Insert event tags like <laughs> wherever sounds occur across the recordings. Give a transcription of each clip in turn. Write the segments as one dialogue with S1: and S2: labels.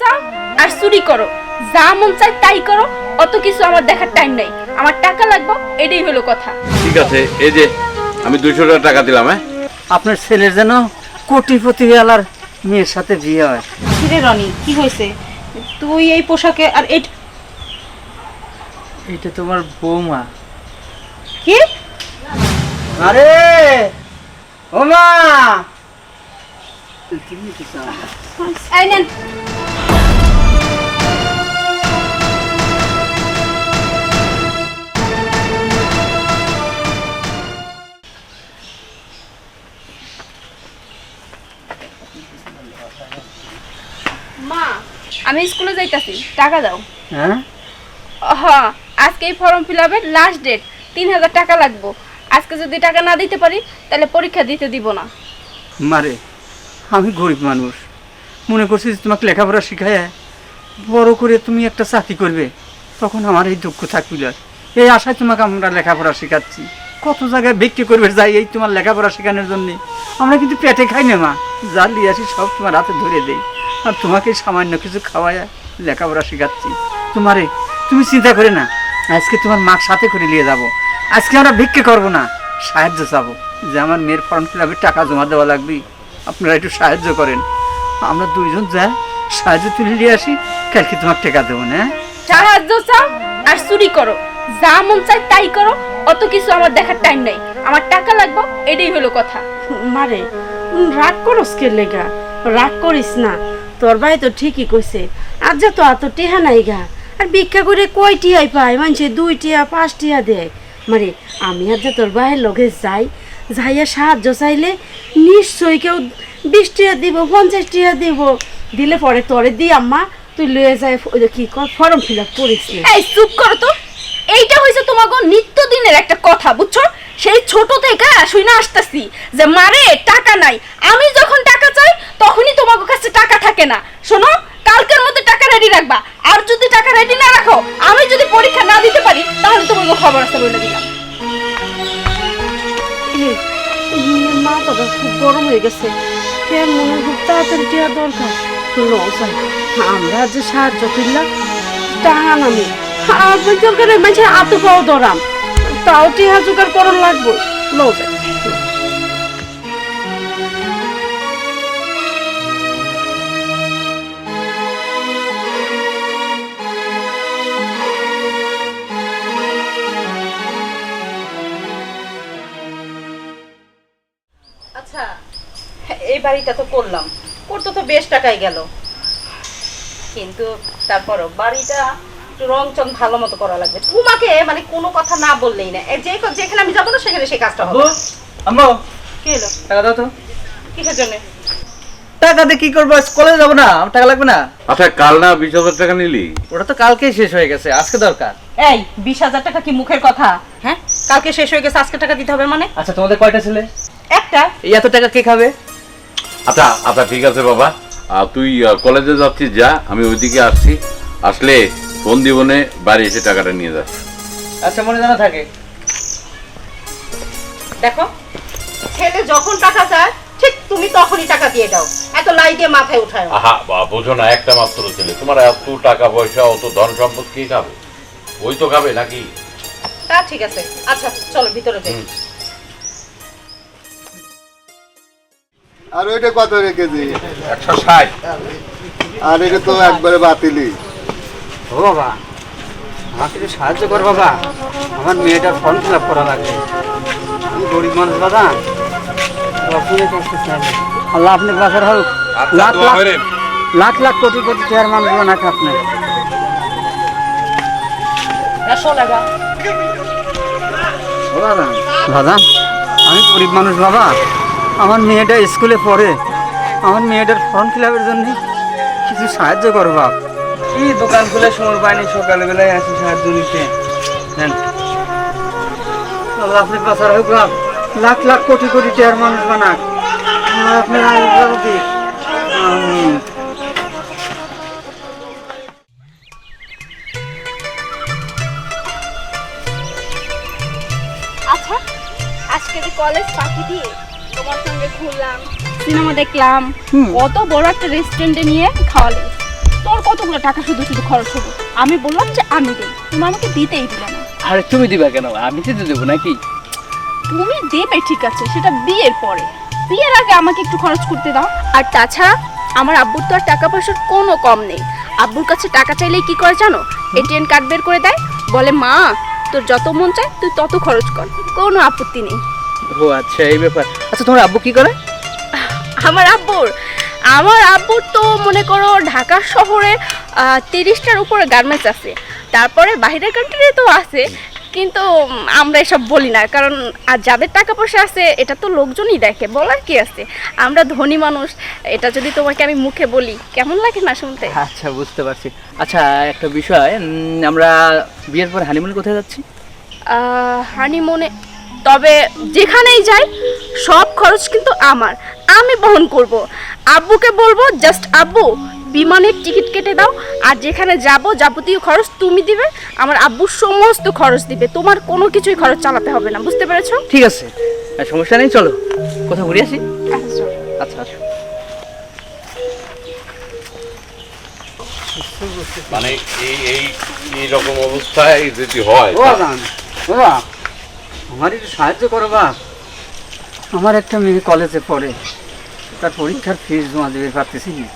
S1: চাও আর চুরি করো। যা মন চাই তাই করো অত কিছু আমার দেখার টাইম নাই। আমার টাকা লাগবে এটাই হলো কথা।
S2: ঠিক আছে এই যে আমি দুইশো টাকা টাকা দিলাম হ্যাঁ?
S3: আপনার ছেলের যেন কোটিপতি আলার মেয়ের সাথে বিয়ে হয়।
S4: কিরে রনি কি হয়েছে? তুই এই পোশাকে আর এই
S3: এটা তোমার বৌমা।
S4: কি?
S3: আরে ও মা
S1: এই নেন। মা আমি স্কুলে যাইতাছি টাকা দাও।
S3: হ্যাঁ?
S1: হ্যাঁ আজকে এই ফর্ম ফিল আপের লাস্ট ডেট তিন হাজার টাকা লাগবো। আজকে যদি টাকা না দিতে পারি তাহলে পরীক্ষা দিতে দিব না।
S3: মারে আমি গরিব মানুষ। মনে করছি যে তোমাকে লেখাপড়া শিখায় বড় করে তুমি একটা চাকরি করবে তখন আমার এই দুঃখ থাকবিল এই আশায় তোমাকে আমরা লেখাপড়া শেখাচ্ছি। কত জায়গায় বিক্রি করবে যাই এই তোমার লেখাপড়া শেখানোর জন্য। আমরা কিন্তু পেটে খাই না মা। যা নিয়ে আসি সব তোমার হাতে ধরে দেই। আর তোমাকে সামান্য কিছু খাওয়ায় লেখাপড়া শেখাচ্ছি। তোমারে তুমি চিন্তা করে না আজকে তোমার মার সাথে করে নিয়ে যাব। আজকে আমরা ভিক্ষে করব না সাহায্য চাবো। যে আমার মেয়ের ফর্ম ফিল টাকা জমা দেওয়া লাগবে আপনারা একটু সাহায্য করেন। আমরা দুইজন যা সাহায্য তুলে নিয়ে আসি কালকে তোমার টাকা দেবো না হ্যাঁ?
S1: সাহায্য চাও আর চুরি করো। যা মন চাই তাই করো অত কিছু আমার দেখার টাইম নাই। আমার টাকা লাগবে এটাই হলো কথা।
S4: মারে উম, রাগ করস কে লেগা? রাগ করিস না। তোর ভাই তো ঠিকই কইছে। আর যা তো এত টেহা নাই গা। আর ভিক্ষা করে কয় টিয়াই পায়? মানুষে দুই টিয়া, পাঁচ টিয়া দেয়। মারে, আমি আর যে তোর ভাইয়ের লগে যাই, যাইয়া সাহায্য চাইলে নিশ্চয়ই কেউ বিশ টিয়া দিব, পঞ্চাশ টিয়া দিব। দিলে পরে তোরে দি আম্মা, তুই লয়ে যায় কি কর ফর্ম ফিল আপ করিস
S1: চুপ করো তো। এইটা হয়েছে তোমাকে নিত্য দিনের একটা কথা বুঝছ? সেই ছোট থেকে শুনে আসতেছি যে মারে টাকা নাই। আমি যখন টাকা চাই তখনই তোমার কাছে টাকা থাকে না। শোনো কালকের মধ্যে টাকা রেডি রাখবা। আর যদি টাকা রেডি না রাখো আমি যদি পরীক্ষা না দিতে পারি তাহলে তোমাকে খবর আছে বলে দিলাম।
S4: এই, এই মাথাটা খুব গরম হয়ে গেছে। মনে খুব তাড়াতাড়ি দরকার? আমরা যে সাহায্য করলাম টাকা নামি। পাও দরাম তাও টিহা জোগাড় করার লাগবো লসাই আচ্ছা এই বাড়িটা তো করলাম করতে তো বেশ টাকাই গেল কিন্তু তারপরও বাড়িটা রং চং ভালো মতো করা লাগবে। তোমাকে মানে কোনো কথা না বললেই না। যে যেখানে আমি যাব না সেখানে সেই কাজটা হবে।
S3: আম্মু।
S4: কি হলো?
S3: টাকা দাও তো।
S4: কিসের জন্য?
S3: টাকা দিয়ে কি করব? কলেজ যাব না। আমার টাকা লাগবে না।
S2: আচ্ছা কাল না বিশ হাজার টাকা নিলি?
S3: ওটা তো কালকেই শেষ হয়ে গেছে। আজকে দরকার।
S4: এই বিশ হাজার টাকা কি মুখের কথা? হ্যাঁ? কালকে শেষ হয়ে গেছে আজকে টাকা দিতে হবে মানে?
S3: আচ্ছা তোমাদের কয়টা ছেলে?
S4: একটা।
S3: এই এত টাকা কে খাবে?
S2: আচ্ছা আচ্ছা ঠিক আছে বাবা। তুই কলেজে যাচ্ছিস যা। আমি ওইদিকে আসছি। আসলে ফোন দিবনে বাড়ি এসে টাকাটা নিয়ে যাস
S3: আচ্ছা মনে জানা থাকে।
S4: দেখো ছেলে যখন টাকা চায় ঠিক তুমি তখনই টাকা দিয়ে দাও। এত লাই দিয়ে মাথায় উঠায়
S2: আহা বা বোঝো না একটা মাত্র ছেলে। তোমার এত টাকা পয়সা অত ধন সম্পদ কে খাবে? ওই তো খাবে নাকি?
S4: তা ঠিক আছে। আচ্ছা চলো ভিতরে যাই।
S5: আর ওইটা কত রেখেছি
S2: একশো ষাট।
S5: আর এটা তো একবারে বাতিলই
S3: ও বাবা আমাকে একটু সাহায্য কর বাবা। আমার মেয়েটার ফর্ম ফিল আপ করা লাগবে। আমি গরিব মানুষ দাদা আল্লাহ আপনি বাসার হোক। লাখ লাখ লাখ লাখ কোটি কোটি টাকার মানুষ বানাক আপনি। দাদা আমি গরিব মানুষ বাবা। আমার মেয়েটা স্কুলে পড়ে। আমার মেয়েটার ফর্ম ফিল আপের জন্য কিছু সাহায্য করো বাপ। এই দোকান খুলে সময় পাইনি সকালবেলায় আসি সাহায্য নিতে আপনি হোক লাখ লাখ কোটি কোটি টাকার মানুষ বানাক। আপনার। আমিন।
S1: আচ্ছা আজকে যে কলেজ দিয়ে তোমার সঙ্গে ঘুরলাম সিনেমা দেখলাম কত বড় একটা রেস্টুরেন্টে নিয়ে খাওয়ালে তোর কতগুলো টাকা শুধু শুধু খরচ হলো? আমি বললাম যে আমি দেই। তুমি আমাকে দিতেই দিলে না।
S6: আরে তুমি দিবা কেন? আমি তো দেবো নাকি?
S1: তুমি দেবে ঠিক আছে সেটা বিয়ের পরে। বিয়ের আগে আমাকে একটু খরচ করতে দাও। আর তাছাড়া আমার আব্বুর তো আর টাকা পয়সার কোনো কম নেই। আব্বুর কাছে টাকা চাইলেই কি করে জানো? এটিএম কার্ড বের করে দেয়। বলে মা তোর যত মন চায় তুই তত খরচ কর। কোনো আপত্তি নেই।
S6: ও আচ্ছা এই ব্যাপার। আচ্ছা তোমার আব্বু কি করে?
S1: আমার আব্বুর? আমার আব্বুর তো মনে করো ঢাকা শহরে তিরিশটার উপরে গার্মেন্টস আছে। তারপরে বাইরের কান্ট্রি তো আছে কিন্তু আমরা এসব বলি না। কারণ আর যাদের টাকা পয়সা আছে এটা তো লোকজনই দেখে বলার কি আছে? আমরা ধনী মানুষ এটা যদি তোমাকে আমি মুখে বলি কেমন লাগে না শুনতে?
S6: আচ্ছা বুঝতে পারছি। আচ্ছা একটা বিষয় আমরা বিয়ের পর হানিমুন কোথায় যাচ্ছি?
S1: হানিমুনে তবে যেখানেই যাই সব খরচ কিন্তু আমার। আমি বহন করব। আব্বুকে বলব জাস্ট আব্বু বিমানের টিকিট কেটে দাও আর যেখানে যাব যাবতীয় খরচ তুমি দিবে। আমার আব্বুর সমস্ত খরচ দিবে। তোমার কোনো কিছুই খরচ চালাতে হবে না। বুঝতে পেরেছ?
S6: ঠিক আছে। সমস্যা নেই চলো। কোথাও ঘুরে আসি? আচ্ছা আসো।
S2: মানে এই এই রকম অবস্থায় যদি হয়
S3: আমার একটু সাহায্য করো বা আমার একটা মেয়ে কলেজে পড়ে। তার পরীক্ষার ফিস জমা দেবে পারতেছি না।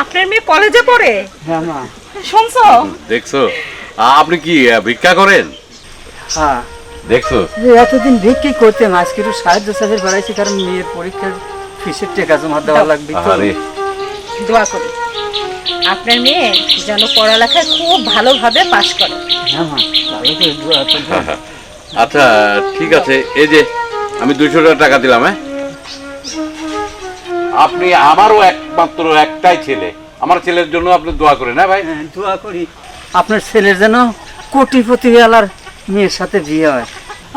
S7: আপনার মেয়ে কলেজে পড়ে?
S3: হ্যাঁ মা।
S7: শুনছো?
S2: দেখছ? আপনি কি ভিক্ষা করেন?
S3: হ্যাঁ।
S2: দেখছ?
S3: যে এতদিন ভিক্ষি করতাম আজকে একটু সাহায্য সাথে বাড়াইছি কারণ মেয়ের পরীক্ষার ফিসের টাকা জমা দেওয়া লাগবে।
S7: দোয়া করি। আপনার মেয়ে যেন পড়ালেখায় খুব ভালোভাবে পাশ করে।
S3: হ্যাঁ মা। ভালো করে দোয়া করবে।
S2: আচ্ছা ঠিক আছে। এই যে আমি দুইশো টাকা দিলাম হ্যাঁ? আপনি আমারও একমাত্র একটাই ছেলে। আমার ছেলের জন্য আপনি দোয়া করেন হ্যাঁ ভাই?
S3: হ্যাঁ, দোয়া করি। আপনার ছেলের যেন কোটিপতি আলার মেয়ের সাথে বিয়ে হয়।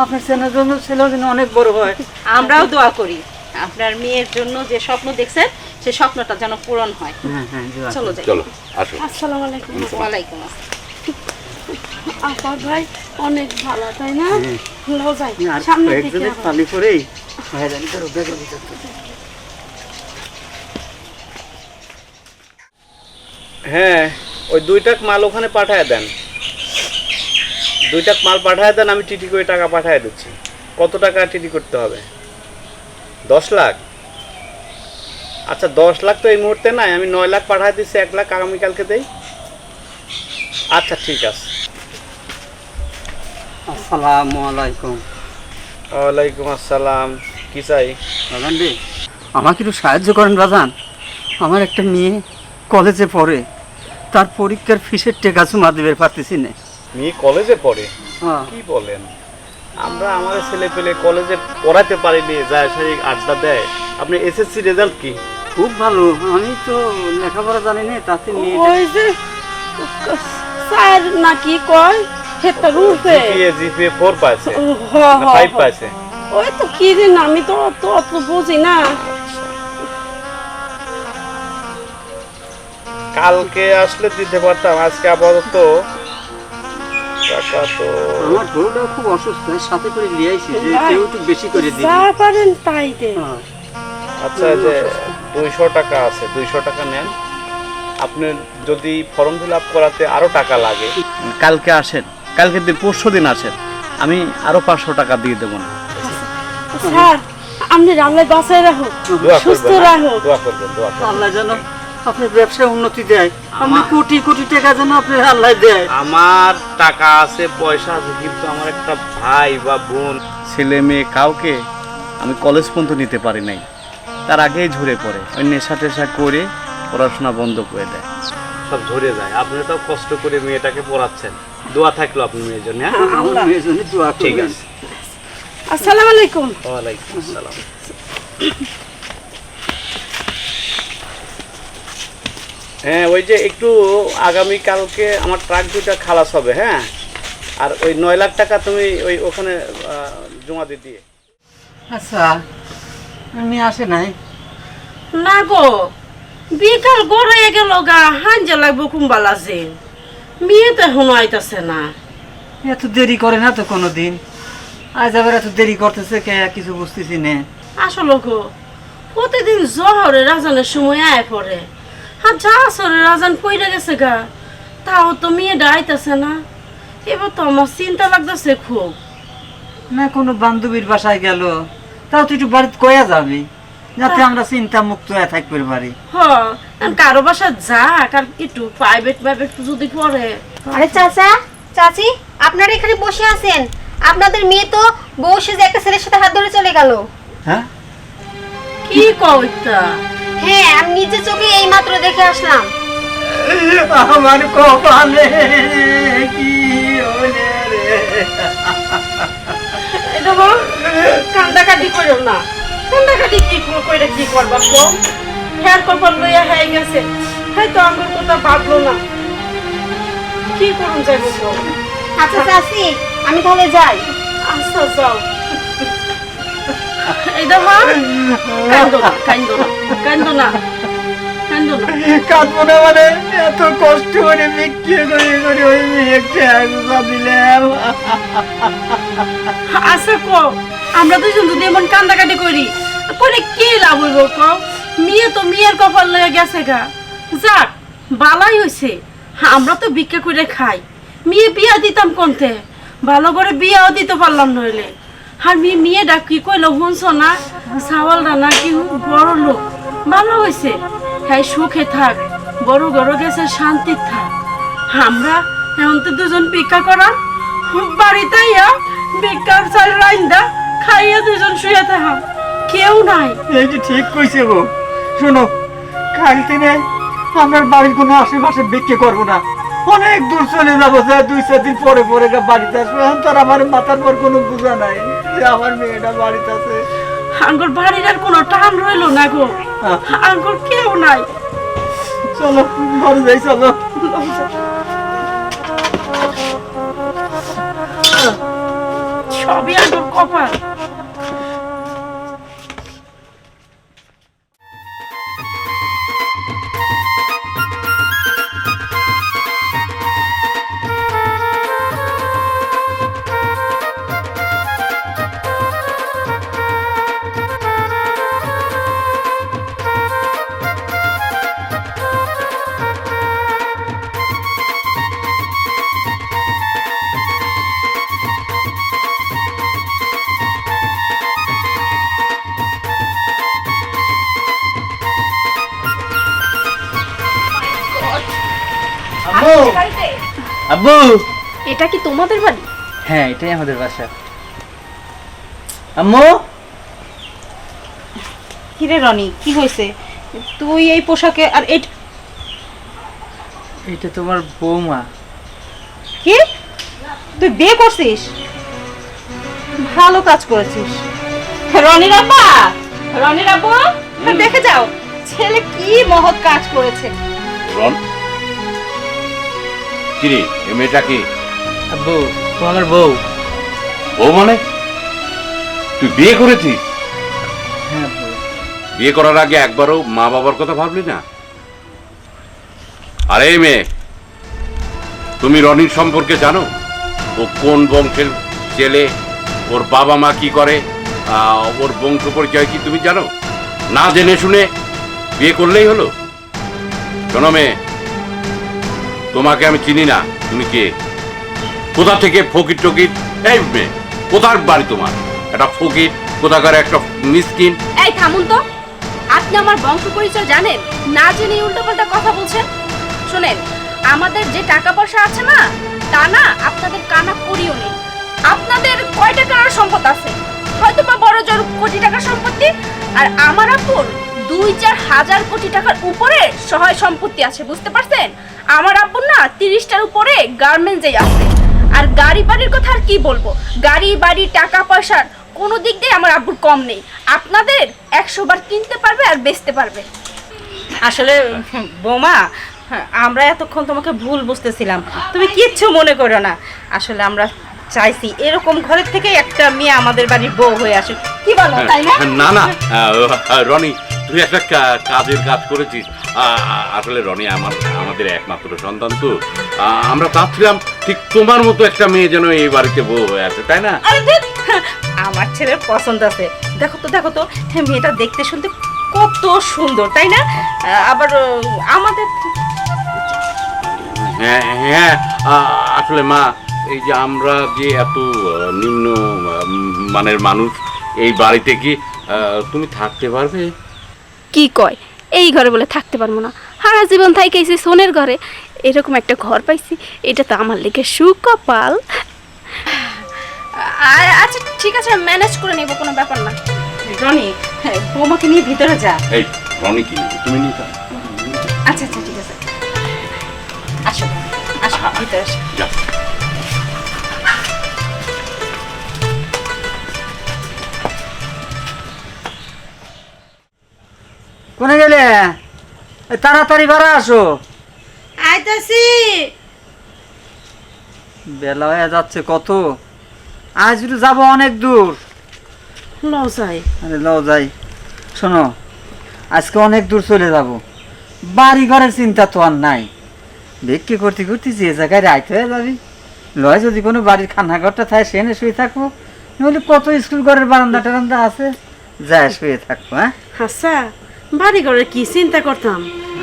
S3: আপনার ছেলের জন্য ছেলেও যেন অনেক বড় হয়।
S7: আমরাও দোয়া করি। আপনার মেয়ের জন্য যে স্বপ্ন দেখছেন সে স্বপ্নটা যেন পূরণ হয়।
S3: হ্যাঁ হ্যাঁ
S7: চলো যাই।
S2: চলো আসো।
S4: আসসালামু আলাইকুম।
S7: ওয়ালাইকুম আসসালাম।
S4: আপার ভাই অনেক ভালো তাই না? লও যাই সামনে থেকে
S3: একজনের
S4: আবার।
S3: হয়রানি করো বেগের
S8: হ্যাঁ ওই দুইটাক মাল ওখানে পাঠায় দেন। দুইটাক মাল পাঠায় দেন আমি টিটি করে টাকা পাঠায় দিচ্ছি। কত টাকা টিটি করতে হবে? দশ লাখ? আচ্ছা দশ লাখ তো এই মুহূর্তে নাই আমি নয় লাখ পাঠায় দিচ্ছি এক লাখ আগামীকালকে দেই আচ্ছা ঠিক আছে।
S3: আসসালামু আলাইকুম।
S8: ওয়ালাইকুম আসসালাম। কি চাই?
S3: বাজান রে আমাকে একটু সাহায্য করেন রাজান। আমার একটা মেয়ে কলেজে পড়ে। তার পরীক্ষার ফিসের টাকা জমা দেবে পারতেছি না।
S8: মেয়ে কলেজে পড়ে?
S3: হ্যাঁ।
S8: কি বলেন? আমরা আমাদের ছেলে পেলে কলেজে পড়াতে পারিনি যায় শারীরিক আড্ডা দেয়। আপনি এসএসসি রেজাল্ট কি?
S3: খুব ভালো। আমি তো লেখাপড়া জানি না তাতে মেয়ে
S4: ওই যে স্যার নাকি কয়?
S8: জিপিএ জিপিএ ফোর পাইছে।
S4: হ হ
S8: ফাইভ
S4: হ।
S8: পাইছে।
S4: ওই তো কি দিন আমি তো তো অত বুঝি না।
S8: কালকে আসলে দিতে পারতাম আজকে আপাতত টাকা তো
S3: আমার খুব অসুস্থ সাথে করে নিয়ে আইছি যে কেউ একটু বেশি করে দিবি।
S4: যা পারেন তাই দে।
S3: হ্যাঁ।
S8: আচ্ছা যে দুইশো টাকা আছে দুইশো টাকা নেন। আপনি যদি ফর্ম ফিল আপ করাতে আরও টাকা লাগে। কালকে আসেন। কালকে দিন পরশু দিন আসেন আমি আরও পাঁচশো টাকা দিয়ে দেবো না।
S4: স্যার আপনি রান্নায় বাঁচায় রাখো সুস্থ
S8: হ্যাঁ?
S4: রাখো
S3: আল্লাহ যেন আপনার ব্যবসায় উন্নতি দেয়। আপনি কোটি কোটি টাকা যেন আপনার আল্লাহ দেয়।
S8: আমার টাকা আছে পয়সা আছে কিন্তু আমার একটা ভাই বা বোন ছেলে মেয়ে কাউকে আমি কলেজ পর্যন্ত নিতে পারি নাই। তার আগেই ঝরে পড়ে। ওই নেশা টেশা করে পড়াশোনা বন্ধ করে দেয়। সব ঝরে যায়। আপনি তো কষ্ট করে মেয়েটাকে পড়াচ্ছেন। দোয়া থাকল আপনি মেয়ের জন্য হ্যাঁ?
S3: আমার মেয়ের জন্য দোয়া
S8: ঠিক আছে।
S4: আসসালামু আলাইকুম।
S8: ওয়ালাইকুম আসসালাম। হ্যাঁ ওই যে একটু আগামী কালকে আমার ট্রাক দুটা খালাস হবে হ্যাঁ? আর ওই নয় লাখ টাকা তুমি ওই ওখানে আহ, জমা দিয়ে দিয়ে।
S3: আচ্ছা আমি আসে নাই?
S4: না গো বিকাল গড়ে গেল গা হাঞ্জা লাগবো কুম্বাল আছে মেয়ে তো এখনও আইতাছে না।
S3: এত দেরি করে না তো কোনো দিন আজ আবার এত দেরি করতেছে কে কিছু বুঝতেছি না।
S4: আসলে গো প্রতিদিন জহরে রাজানের সময় আয় পড়ে। আর যা আসরে রাজান পইরা গেছে গা তাও তো মেয়ে ডাইতেছে না। এবার তো আমার চিন্তা লাগতেছে খুব।
S3: না কোনো বান্ধবীর বাসায় গেল। তাও তুই একটু বাড়িতে কয়া যাবি। যাতে আমরা চিন্তা মুক্ত হয়ে থাকতে পারি
S4: হ আর কারও বাসা যাক আর একটু প্রাইভেট প্রাইভেট যদি পড়ে
S9: আরে চাচা চাচি আপনারা এখানে বসে আছেন। আপনাদের মেয়ে তো বউ সেজে একটা ছেলের সাথে হাত ধরে চলে গেল।
S3: হ্যাঁ?
S4: কি কইতা
S9: হ্যাঁ আমি নিজে চোখে এই মাত্র দেখে আসলাম।
S3: আমার কপালে কি হলে রে?
S4: এটা বল কান্দাকাটি করো না। কান্দাকাটি কি কইরা কি করবা কম হ্যার কপাল লইয়া হয়ে গেছে। আমার কথা ভাবলো না। কি করুন যাইব কম
S9: আচ্ছা চাচি আমি তাহলে যাই।
S4: আচ্ছা যাও। এই দেখো কান্দো না কান্দো না কান্দো না। কান্দো না।
S3: কাঁদবো না মানে এত কষ্ট করে বিক্রি করে করে ওই মেয়েকে একবার দিলাম।
S4: আচ্ছা ক আমরা দুজন যদি এমন কান্দাকাটি করি করে কি লাভ হইব ক মেয়ে তো মেয়ের কপাল লয়ে গেছে গা। যাক বালাই হইছে। আমরা তো ভিক্ষা করে খাই। মেয়ে বিয়া দিতাম কোনতে? ভালো করে বিয়াও দিতে পারলাম নইলে। আর মেয়ে মেয়েটা কি কইলো শুনছ না? সাওয়ালটা নাকি বড় লোক। ভালো হইছে। হ্যাঁ সুখে থাক। বড় বড় গেছে শান্তি থাক। আমরা এখন তো দুজন ভিক্ষা করার বাড়িতে ইয়া ভিক্ষার চাল রাইন্দা খাইয়া দুজন শুয়ে থাকা। কেউ নাই।
S3: এই যে ঠিক কইছে গো। শোনো কাল দিনে আমরা বাড়ির কোনো আশেপাশে বিক্রি করব না। অনেক দূর চলে যাব যা দুই চার দিন পরে পরে বাড়িতে আসব। এখন তো আমার মাথার পর কোনো বোঝা নাই যে আমার মেয়েটা বাড়িতে আছে।
S4: আঙ্গুর বাড়ির আর কোনো টান রইল না গো। আঙ্গুর কেউ নাই।
S3: চলো ঘরে যাই চলো।
S4: সবই আঙ্গুর কপাল।
S6: আব্বু!
S1: এটা কি তোমাদের বাড়ি?
S6: হ্যাঁ এটাই আমাদের বাসা। আম্মু!
S7: কিরে রনি কি হয়েছে? তুই এই পোশাকে আর এই
S6: এটা তোমার বৌমা।
S7: কি? তুই বিয়ে করছিস? ভালো কাজ করেছিস। রনির আপা রনির আপু দেখে যাও ছেলে কি মহৎ কাজ করেছে।
S2: রন কিরে এ মেয়েটা কি?
S6: আব্বু ও আমার বউ।
S2: ও মানে? তুই বিয়ে করেছিস?
S6: হ্যাঁ আব্বু।
S2: বিয়ে করার আগে একবারও মা বাবার কথা ভাবলি না? আরে মেয়ে তুমি রনির সম্পর্কে জানো? ও কোন বংশের ছেলে? ওর বাবা মা কি করে? ওর বংশ পরিচয় কি তুমি জানো? না জেনে শুনে বিয়ে করলেই হলো। শোনো মেয়ে তোমাকে আমি চিনি না। তুমি কে? কোথা থেকে ফকির টকির? এই মেয়ে, কোথার বাড়ি তোমার? একটা ফকির, কোথাকার একটা মিসকিন?
S1: এই, থামুন তো। আপনি আমার বংশ পরিচয় জানেন? না জেনে উল্টোপাল্টা কথা বলছেন। শুনেন, আমাদের যে টাকা পয়সা আছে না, তা না আপনাদের কানা করিও নেই। আপনাদের কয় টাকার সম্পদ আছে? হয়তো বা বড় জোর কোটি টাকার সম্পত্তি, আর আমার আপুর দুই চার হাজার কোটি টাকার উপরে সহায় সম্পত্তি আছে, বুঝতে পারছেন? আমার আব্বুর না তিরিশটার উপরে গার্মেন্টসেই আছে আর গাড়ি বাড়ির কথা আর কি বলব? গাড়ি বাড়ি টাকা পয়সার কোনো দিক দিয়ে আমার আব্বুর কম নেই। আপনাদের একশো বার কিনতে পারবে আর বেচতে পারবে।
S7: আসলে বোমা আমরা এতক্ষণ তোমাকে ভুল বুঝতেছিলাম। তুমি কিচ্ছু মনে করো না। আসলে আমরা চাইছি এরকম ঘরের থেকে একটা মেয়ে আমাদের বাড়ির বউ হয়ে আসুক। কি বলো তাই না?
S2: না না রনি তুই একটা কাজের কাজ করেছিস। আসলে রনি আমার আমাদের একমাত্র সন্তান তো। আহ, আমরা চাচ্ছিলাম ঠিক তোমার মতো একটা মেয়ে যেন এই বাড়িতে বউ হয়ে আছে তাই না?
S7: আমার ছেলের পছন্দ আছে। দেখো তো দেখো তো হ্যাঁ, মেয়েটা দেখতে শুনতে কত সুন্দর তাই না? আবার আমাদের
S2: হ্যাঁ হ্যাঁ আসলে মা এই যে আমরা যে এত নিম্ন মানের মানুষ এই বাড়িতে কি আহ, তুমি থাকতে পারবে?
S1: কি কয়? এই ঘরে বলে থাকতে পারব না। সারা জীবন থাইকেছি সোনের ঘরে। এরকম একটা ঘর পাইছি এটা তো আমার লেগে সুকপাল। আচ্ছা ঠিক আছে ম্যানেজ করে নেব কোনো ব্যাপার না।
S7: রনি হ্যাঁ, বৌমাকে নিয়ে ভিতরে যা।
S2: এই রনি কি? তুমি নিয়ে।
S7: আচ্ছা আচ্ছা ঠিক আছে। আসো আসো ভিতরে আসো।
S3: কোনে গেলে? তাড়াতাড়ি বাড়া আসো।
S4: আইতাছি।
S3: বেলা হয়ে যাচ্ছে কত? আজ যাব অনেক দূর।
S4: লও যাই।
S3: আরে লও যাই। শোনো আজকে অনেক দূর চলে যাব। বাড়ি ঘরের চিন্তা তো আর নাই। বিক্রি করতে করতে যে জায়গায় রাইতে হয়ে যাবি। লয় যদি কোনো বাড়ির খানাঘরটা থাকে সেনে শুয়ে থাকব। নইলে কত স্কুল ঘরের বারান্দা টারান্দা আছে। যায় শুয়ে থাকব হ্যাঁ?
S4: হাসা বাড়ি ঘরে কি চিন্তা করতাম?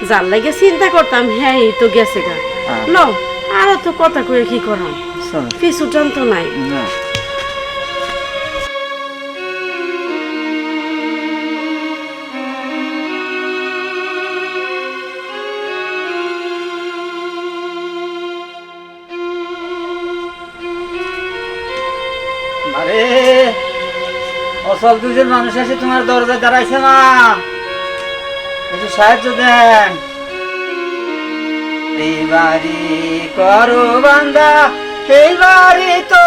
S4: যার লাগে চিন্তা করতাম হ্যাঁ এই তো গেছে গা।
S3: হ্যাঁ।
S4: লও আরও তো কথা কয়ে কি করাম? পিছু টান তো নাই।
S3: না। অসল দুজন মানুষ এসে তোমার দরজায় দাঁড়াইছে মা একটু সাহায্য দেন। এই বাড়ি করো বান্দা, এই বাড়ি তো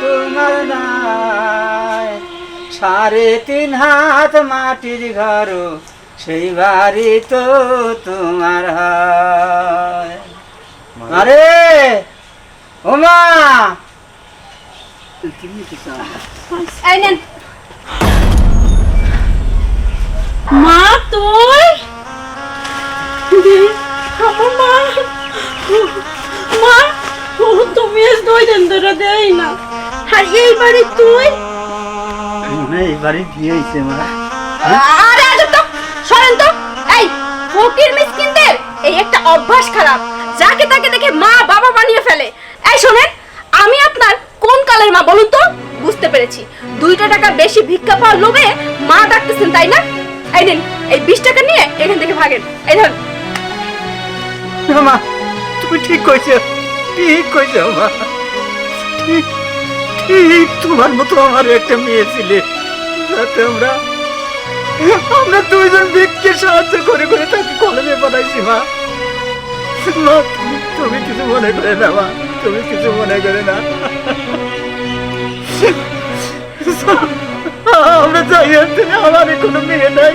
S3: তোমার নাই। সাড়ে তিন হাত মাটির ঘর, সেই বাড়ি তো তোমার হয়। আরে, ও মা!
S1: এই
S4: আর এই বাড়ি তুই?
S3: মনে এই বাড়ি বিয়ে হয়েছে মা
S1: আরে আরে তো সরেন তো। এই ফকির মিসকিনদের এই একটা অভ্যাস খারাপ। যাকে তাকে দেখে মা বাবা বানিয়ে ফেলে। এই শোনেন আমি আপনার কোন কালের মা বলুন তো? বুঝতে পেরেছি। দুইটা টাকা বেশি ভিক্ষা পাওয়ার লোভে মা ডাকতেছেন তাই না? এই নিন এই বিশ টাকা নিয়ে এখান থেকে ভাগেন। এই ধর
S3: মা তুমি ঠিক কইছো ঠিক কইছো মা। ঠিক তোমার মতো আমার একটা মেয়ে ছিলে। যাতে আমরা আমরা দুইজন ব্যক্তিকে সাহায্য করে করে তাকে কলেজে বানাইছি মা। তুমি কিছু মনে করে না, মা। তুমি কিছু মনে করে না। আমরা যাই আনতে আমার কোনো মেয়ে নাই।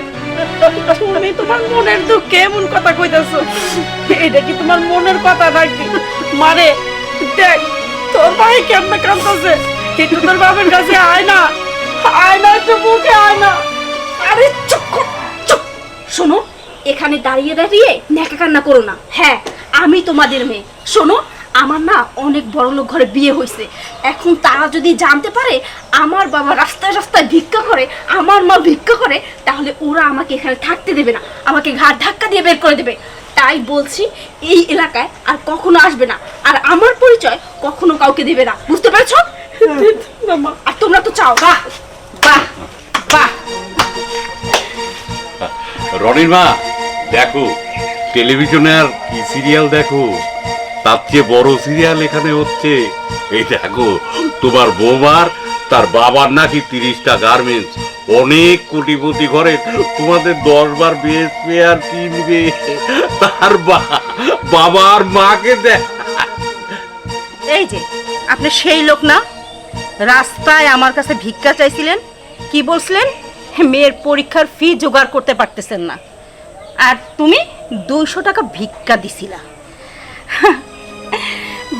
S4: তুমি তোমার মনের দুঃখে এমন কথা কইতাছো। এটা কি তোমার মনের কথা নাকি? মারে, দেখ, তোর ভাই কেমনে কান্দছে একটু তোর বাবার কাছে আয় না আয় না একটু মুখে আয় না
S1: আরে চুপ কর, চুপ। শোনো এখানে দাঁড়িয়ে দাঁড়িয়ে ন্যাকা কান্না করো না। হ্যাঁ আমি তোমাদের মেয়ে। শোনো আমার না অনেক বড় লোক ঘরে বিয়ে হয়েছে। এখন তারা যদি জানতে পারে আমার বাবা রাস্তায় রাস্তায় ভিক্ষা করে আমার মা ভিক্ষা করে তাহলে ওরা আমাকে এখানে থাকতে দেবে না। আমাকে ঘাট ধাক্কা দিয়ে বের করে দেবে। তাই বলছি এই এলাকায় আর কখনো আসবে না। আর আমার পরিচয় কখনো কাউকে দেবে না। বুঝতে পেরেছ? আর তোমরা তো চাও। বাহ বাহ বাহ।
S2: রনির মা দেখো টেলিভিশনে আর কি সিরিয়াল দেখো? তার চেয়ে বড় সিরিয়াল এখানে হচ্ছে এই দেখো তোমার বৌমার তার বাবার নাকি তিরিশটা গার্মেন্টস অনেক কোটিপতি ঘরে তোমাদের দশ বার বিএসপি আর কিনবে তার বা- বাবার মাকে দেখ।
S7: এই যে আপনি সেই লোক না? রাস্তায় আমার কাছে ভিক্ষা চাইছিলেন কি বলছিলেন? মেয়ের পরীক্ষার ফি জোগাড় করতে পারতেছেন না। আর তুমি দুইশো টাকা ভিক্ষা দিছিলা।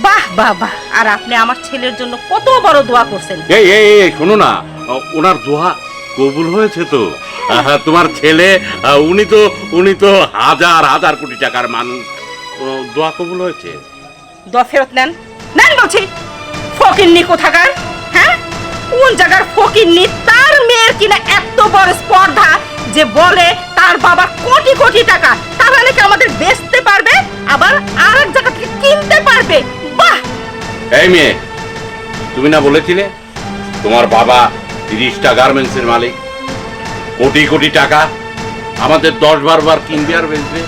S7: বাহ বাহ বাহ আর আপনি আমার ছেলের জন্য কত বড় দোয়া করছেন।
S2: এই এই এই, শোনো না ওনার দোয়া কবুল হয়েছে তো। তোমার ছেলে উনি তো উনি তো হাজার হাজার কোটি টাকার মানুষ। দোয়া কবুল হয়েছে?
S7: দোয়া ফেরত নেন। নেন বলছি ফকিন্নি কোথাকার? কোন জায়গার ফকিন্নি তার মেয়ের কিনা এত বড় স্পর্ধা যে বলে তার বাবা কোটি কোটি টাকা, তাহলে নাকি আমাদের বেচতে পারবে? আবার আর এক জায়গা থেকে কিনতে পারবে? বাহ!
S2: এই মেয়ে, তুমি না বলেছিলে তোমার বাবা তিরিশটা গার্মেন্টসের মালিক? কোটি কোটি টাকা আমাদের দশ বার বার কিনবে আর বেচবে?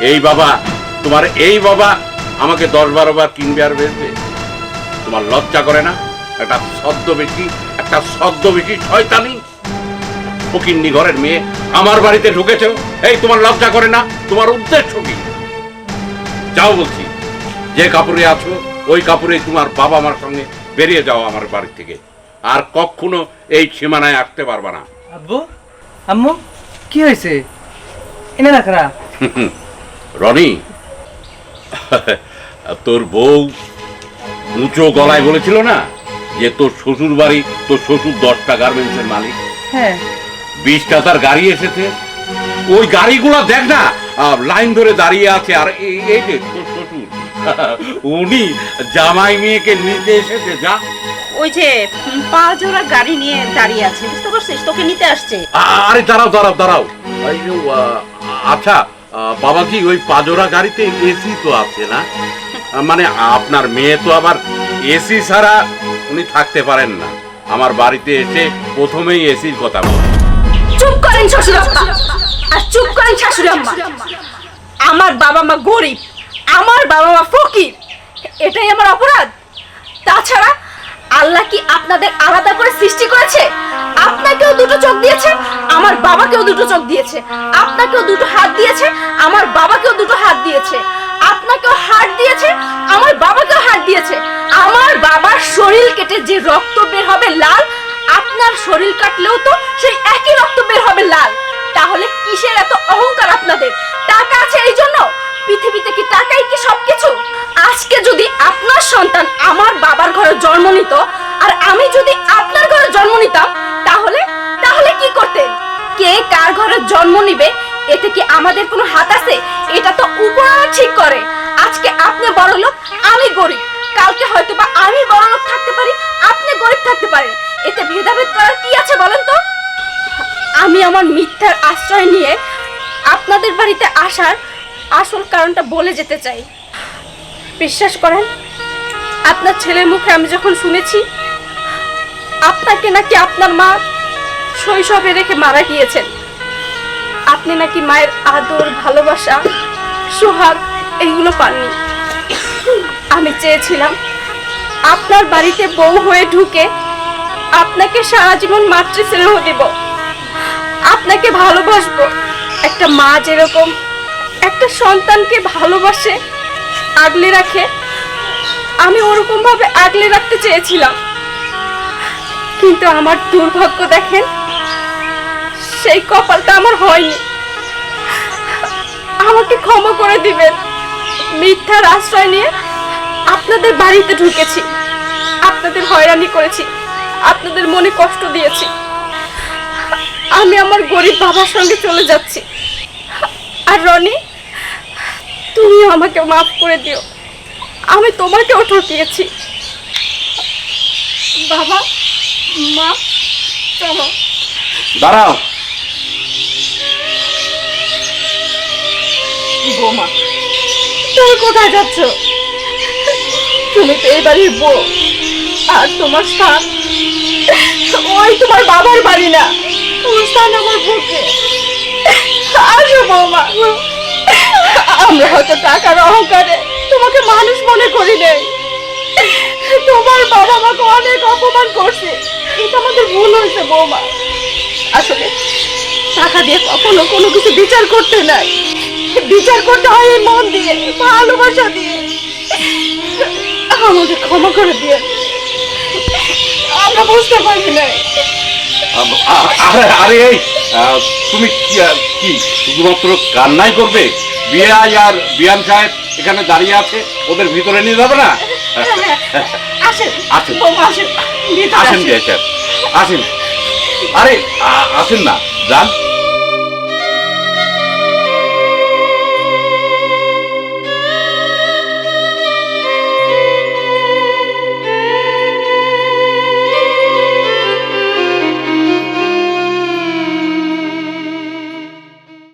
S2: এই বাবা, তোমার এই বাবা আমাকে দশ বারো বার কিনবে আর বেচবে? তোমার লজ্জা করে না? একটা সদ্য বেশি একটা সদ্য বেশি শয়তানি। ফকিন্নি ঘরের মেয়ে আমার বাড়িতে ঢুকেছ। এই তোমার লজ্জা করে না? তোমার উদ্দেশ্য কি? যাও বলছি যে কাপড়ে আছো ওই কাপড়ে তোমার বাবা মার সঙ্গে বেরিয়ে যাও আমার বাড়ি থেকে। আর কখনো এই সীমানায় আসতে পারবা না।
S6: আব্বু আম্মু কি হয়েছে? এনে রাখরা
S2: রনি তোর বউ উঁচু গলায় বলেছিল না? যে তোর শ্বশুর বাড়ি তোর শ্বশুর দশটা গার্মেন্টসের মালিক।
S6: হ্যাঁ।
S2: বিশটা তার গাড়ি এসেছে। ওই গাড়িগুলো দেখ না লাইন ধরে দাঁড়িয়ে আছে আর এই- যে তোর শ্বশুর <laughs> উনি জামাই মেয়েকে নিতে এসেছে যা।
S7: ওই যে উম, পা জোড়া গাড়ি নিয়ে দাঁড়িয়ে আছে বুঝতে পারছিস? তোকে নিতে আসছে।
S2: আরে দাঁড়াও দাঁড়াও দাঁড়াও। আচ্ছা আহ, বাবাজি ওই পাজোরা গাড়িতে এসি তো আছে না? মানে আপনার মেয়ে তো আবার এসি ছাড়া উনি থাকতে পারেন না। আমার বাড়িতে এসে প্রথমেই এসির কথা বলে।
S1: চুপ করেন শ্বশুর আর চুপ করেন শাশুড়ি আম্মা। আমার বাবা মা গরিব, আমার বাবা মা ফকির, এটাই আমার অপরাধ। তাছাড়া আল্লাহ কি আপনাদের আলাদা করে সৃষ্টি করেছে? আপনাকেও দুটো চোখ দিয়েছে, আমার বাবাকেও দুটো চোখ দিয়েছে। আপনাকেও দুটো হাত দিয়েছে, আমার বাবাকেও দুটো হাত দিয়েছে। আপনাকেও হাত দিয়েছে, আমার বাবাকেও হাত দিয়েছে। আমার বাবার শরীর কেটে যে রক্ত বের হবে লাল, আপনার শরীর কাটলেও তো সেই একই রক্ত বের হবে লাল। তাহলে কিসের এত অহংকার আপনাদের? টাকা আছে এই জন্য? পৃথিবীতে কি টাকাই কি সবকিছু? আজকে যদি আপনার সন্তান আমার বাবার ঘরে জন্ম নিত, আর আমি যদি আপনার ঘরে জন্ম নিতাম, তাহলে তাহলে কি করতেন? কে কার ঘরে জন্ম নিবে এতে কি আমাদের কোনো হাত আছে? এটা তো উপরওয়ালা ঠিক করে। আজকে আপনি বড় লোক, আমি গরিব। কালকে হয়তো বা আমি বড় লোক থাকতে পারি, আপনি গরিব থাকতে পারেন। এতে ভেদাভেদ করার কি আছে বলেন তো? আমি আমার মিথ্যার আশ্রয় নিয়ে আপনাদের বাড়িতে আসার আসল কারণটা বলে যেতে চাই। বিশ্বাস করেন, আপনার ছেলের মুখে আমি যখন শুনেছি, আপনাকে নাকি আপনার মা শৈশবে রেখে মারা গিয়েছেন। আপনি নাকি মায়ের আদর, ভালোবাসা, সোহাগ, এইগুলো পাননি। আমি চেয়েছিলাম আপনার বাড়িতে বউ হয়ে ঢুকে আপনাকে সারা জীবন মাতৃস্নেহ দেব। আপনাকে ভালোবাসবো। একটা মা যেরকম একটা সন্তানকে ভালোবাসে, আগলে রাখে, আমি ওরকম ভাবে আগলে রাখতে চেয়েছিলাম। কিন্তু আমার দুর্ভাগ্য দেখেন সেই কপালটা আমার হয়নি। আমাকে ক্ষমা করে দিবেন। মিথ্যার আশ্রয় নিয়ে আপনাদের বাড়িতে ঢুকেছি। আপনাদের হয়রানি করেছি। আপনাদের মনে কষ্ট দিয়েছি। আমি আমার গরিব বাবার সঙ্গে চলে যাচ্ছি। আর রনি, তুমিও আমাকে মাফ করে দিও। আমি তোমাকেও ঠকিয়েছি। বাবা, মা
S2: দাঁড়াও।
S1: বৌমা, তুমি কোথায় যাচ্ছ? তুমি তো এই বাড়ির বউ, আর তোমার স্থান ওই তোমার বাবার বাড়ি না তোমার স্থান আমার বুকে। আসো বৌমা, আমরা হয়তো টাকার অহংকারে তোমাকে মানুষ মনে করি নেই। তোমার বাবা মাকে অনেক অপমান করছে, এটা আমাদের ভুল হয়েছে বৌমা। আসলে টাকা দিয়ে কখনো কোনো কিছু বিচার করতে নাই। বিচার করতে হয় এই মন দিয়ে ভালোবাসা দিয়ে। আমাকে ক্ষমা করে দিয়ে। আমরা বুঝতে পারি
S2: আ- আরে আরে এই তুমি কি কি শুধুমাত্র কান্নাই করবে? বিয়াই আর বিয়ান সাহেব এখানে দাঁড়িয়ে আছে ওদের ভিতরে নিয়ে যাবে না?
S1: আসেন।
S2: আসেন।
S1: আসেন।
S2: আসেন আরে আসেন না যান।